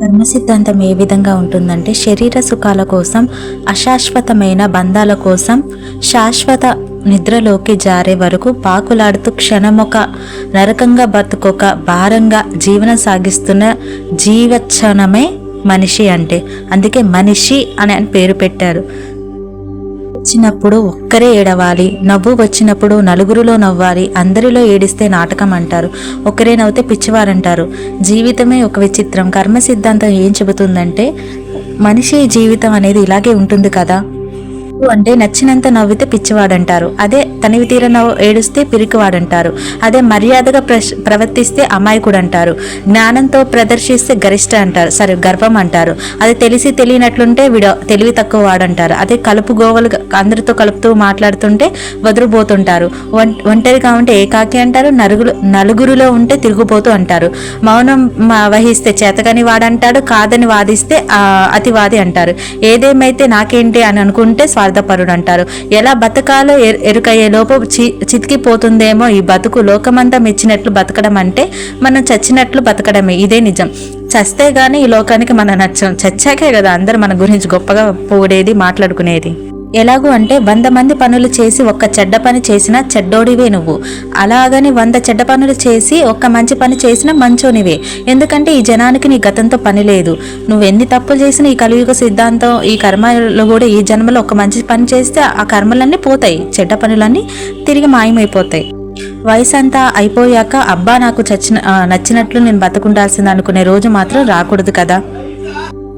కర్మ సిద్ధాంతం ఏ విధంగా ఉంటుందంటే శరీర సుఖాల కోసం అశాశ్వతమైన బంధాల కోసం శాశ్వత నిద్రలోకి జారే వరకు పాకులాడుతూ క్షణమొక నరకంగా బతుకొక భారంగా జీవనం సాగిస్తున్న జీవక్షణమే మనిషి అంటే. అందుకే మనిషి అని పేరు పెట్టారు. వచ్చినప్పుడు ఒక్కరే ఏడవాలి. నవ్వు వచ్చినప్పుడు నలుగురిలో నవ్వాలి. అందరిలో ఏడిస్తే నాటకం అంటారు ఒకరే నవ్వుతే పిచ్చివారంటారు. జీవితమే ఒక విచిత్రం. కర్మ సిద్ధాంతం ఏం చెబుతుందంటే మనిషి జీవితం అనేది ఇలాగే ఉంటుంది కదా. అంటే నచ్చినంత నవ్వితే పిచ్చివాడంటారు. అదే తనివి తీర నవ్వు ఏడుస్తే పిరికివాడంటారు. అదే మర్యాదగా ప్రవర్తిస్తే అమాయకుడు అంటారు జ్ఞానంతో ప్రదర్శిస్తే గరిష్ట అంటారు. సరే గర్వం అంటారు. అది తెలిసి తెలియనట్లుంటే వీడు తెలివి తక్కువ వాడంటారు అదే కలుపు గోవలు అందరితో కలుపుతూ మాట్లాడుతుంటే వదిలిపోతుంటారు ఒం- ఒంటరిగా ఉంటే ఏకాకి అంటారు. నలుగురు నలుగురిలో ఉంటే తిరుగుపోతూ అంటారు. మౌనం వహిస్తే చేతగాని వాడంటాడు. కాదని వాదిస్తే అతివాది అంటారు. ఏదేమైతే నాకేంటి అని అనుకుంటే స్వార్థపరుడు అంటారు. ఎలా బతకాలో ఎరు- ఎరుకయ్యే లోపు చి చితికిపోతుందేమో ఈ బతుకు లోకమంతా మెచ్చినట్లు బతకడం అంటే మనం చచ్చినట్లు బతకడమే. ఇదే నిజం. చస్తే గానీ ఈ లోకానికి మనం నచ్చం. చచ్చాకే కదా అందరు మన గురించి గొప్పగా పోడేది మాట్లాడుకునేది. ఎలాగూ అంటే వంద మంది పనులు చేసి ఒక్క చెడ్డ పని చేసినా చెడ్డోడివే నువ్వు. అలాగని వంద చెడ్డ పనులు చేసి ఒక్క మంచి పని చేసినా మంచోనివే. ఎందుకంటే ఈ జనానికి నీ గతంతో పని లేదు. నువ్వు ఎన్ని తప్పులు చేసినా ఈ కలియుగ సిద్ధాంతం ఈ కర్మలో కూడా ఈ జన్మలో ఒక మంచి పని చేస్తే ఆ కర్మలన్నీ పోతాయి. చెడ్డ పనులన్నీ తిరిగి మాయమైపోతాయి. వయసు అంతా అయిపోయాక అబ్బా నాకు చచ్చిన నచ్చినట్లు నేను బతుకుండాల్సింది అనుకునే రోజు మాత్రం రాకూడదు కదా.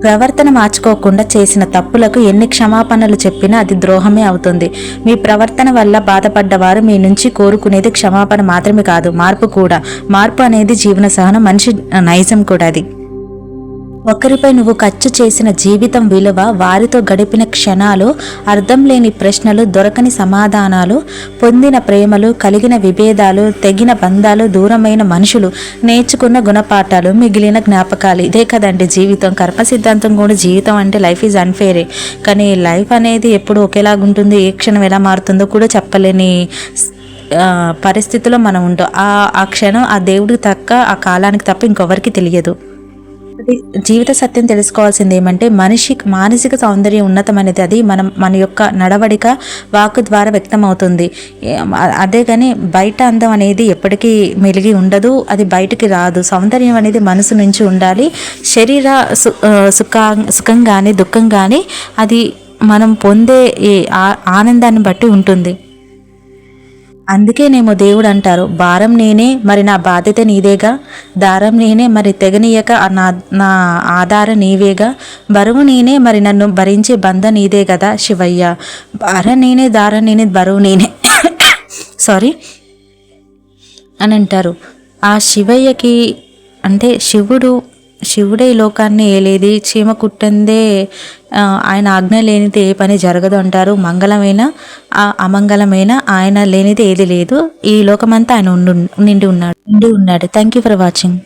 ప్రవర్తన మార్చుకోకుండా చేసిన తప్పులకు ఎన్ని క్షమాపణలు చెప్పినా అది ద్రోహమే అవుతుంది. మీ ప్రవర్తన వల్ల బాధపడ్డవారు మీ నుంచి కోరుకునేది క్షమాపణ మాత్రమే కాదు మార్పు కూడా. మార్పు అనేది జీవన సహనం మనిషి నైజం కూడా అది. ఒకరిపై నువ్వు ఖర్చు చేసిన జీవితం విలువ వారితో గడిపిన క్షణాలు అర్థం లేని ప్రశ్నలు దొరకని సమాధానాలు పొందిన ప్రేమలు కలిగిన విభేదాలు తెగిన బంధాలు దూరమైన మనుషులు నేర్చుకున్న గుణపాఠాలు మిగిలిన జ్ఞాపకాలు. ఇదే కదండి జీవితం. కర్మ సిద్ధాంతం కూడా జీవితం అంటే లైఫ్ ఈజ్ అన్ఫేరే కానీ లైఫ్ అనేది ఎప్పుడు ఒకేలాగా ఉంటుంది ఏ క్షణం ఎలా మారుతుందో కూడా చెప్పలేని ఆ, పరిస్థితిలో మనం ఉంటాం. ఆ ఆ క్షణం ఆ దేవుడికి తక్క ఆ కాలానికి తప్ప ఇంకొవరికి తెలియదు. జీవిత సత్యం తెలుసుకోవాల్సింది ఏమంటే మనిషి మానసిక సౌందర్యం ఉన్నతమైనది. అది మనం మన యొక్క నడవడిక వాక్ ద్వారా వ్యక్తం అవుతుంది అదే కానీ బయట అందం అనేది ఎప్పటికీ మెలిగి ఉండదు. అది బయటికి రాదు. సౌందర్యం అనేది మనసు నుంచి ఉండాలి. శరీర సు సుఖం కానీ దుఃఖం కానీ అది మనం పొందే ఆ- ఆనందాన్ని బట్టి ఉంటుంది. అందుకేనేమో దేవుడు అంటారు భారం నేనే మరి నా బాధ్యత నీదేగా? దారం నేనే మరి తెగనీయక నా నా ఆధార నీవేగా? బరువు నేనే మరి నన్ను భరించే బంధ నీదే కదా శివయ్య? భారం నేనే దారం నేనే బరువు నేనే. సారీ అని అంటారు. ఆ శివయ్యకి అంటే శివుడు శివుడే ఈ లోకాన్ని ఏలేది? చీమ కుట్టందే ఆయన ఆజ్ఞ లేనిది ఏ పని జరగదు అంటారు. మంగళమైన అమంగళమైన ఆయన లేనిది ఏది లేదు. ఈ లోకమంతా ఆయన ఉండు నిండి ఉన్నాడు. నిండి ఉన్నాడు. Thank you for watching